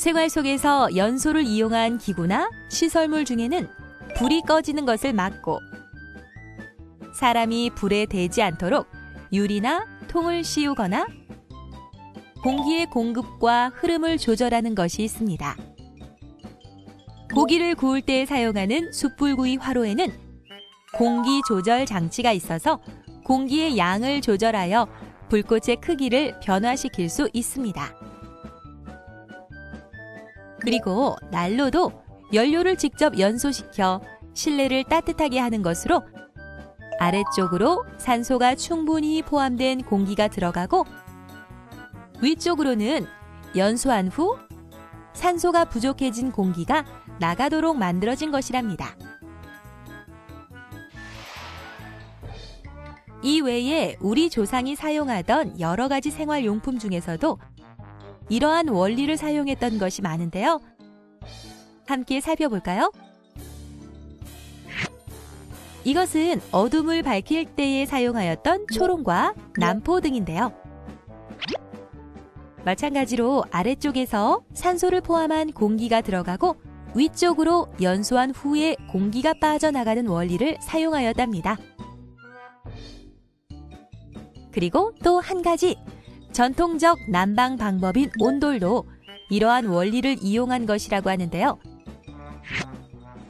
생활 속에서 연소를 이용한 기구나 시설물 중에는 불이 꺼지는 것을 막고 사람이 불에 대지 않도록 유리나 통을 씌우거나 공기의 공급과 흐름을 조절하는 것이 있습니다. 고기를 구울 때 사용하는 숯불구이 화로에는 공기 조절 장치가 있어서 공기의 양을 조절하여 불꽃의 크기를 변화시킬 수 있습니다. 그리고 난로도 연료를 직접 연소시켜 실내를 따뜻하게 하는 것으로 아래쪽으로 산소가 충분히 포함된 공기가 들어가고 위쪽으로는 연소한 후 산소가 부족해진 공기가 나가도록 만들어진 것이랍니다. 이 외에 우리 조상이 사용하던 여러 가지 생활용품 중에서도 이러한 원리를 사용했던 것이 많은데요. 함께 살펴볼까요? 이것은 어둠을 밝힐 때에 사용하였던 초롱과 남포 등인데요. 마찬가지로 아래쪽에서 산소를 포함한 공기가 들어가고 위쪽으로 연소한 후에 공기가 빠져나가는 원리를 사용하였답니다. 그리고 또 한 가지 전통적 난방 방법인 온돌도 이러한 원리를 이용한 것이라고 하는데요.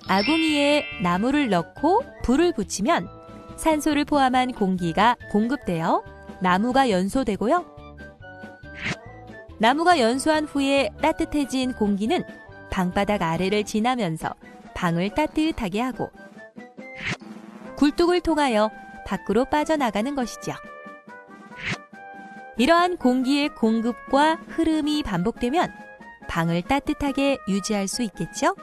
아궁이에 나무를 넣고 불을 붙이면 산소를 포함한 공기가 공급되어 나무가 연소되고요. 나무가 연소한 후에 따뜻해진 공기는 방바닥 아래를 지나면서 방을 따뜻하게 하고 굴뚝을 통하여 밖으로 빠져나가는 것이죠. 이러한 공기의 공급과 흐름이 반복되면 방을 따뜻하게 유지할 수 있겠죠?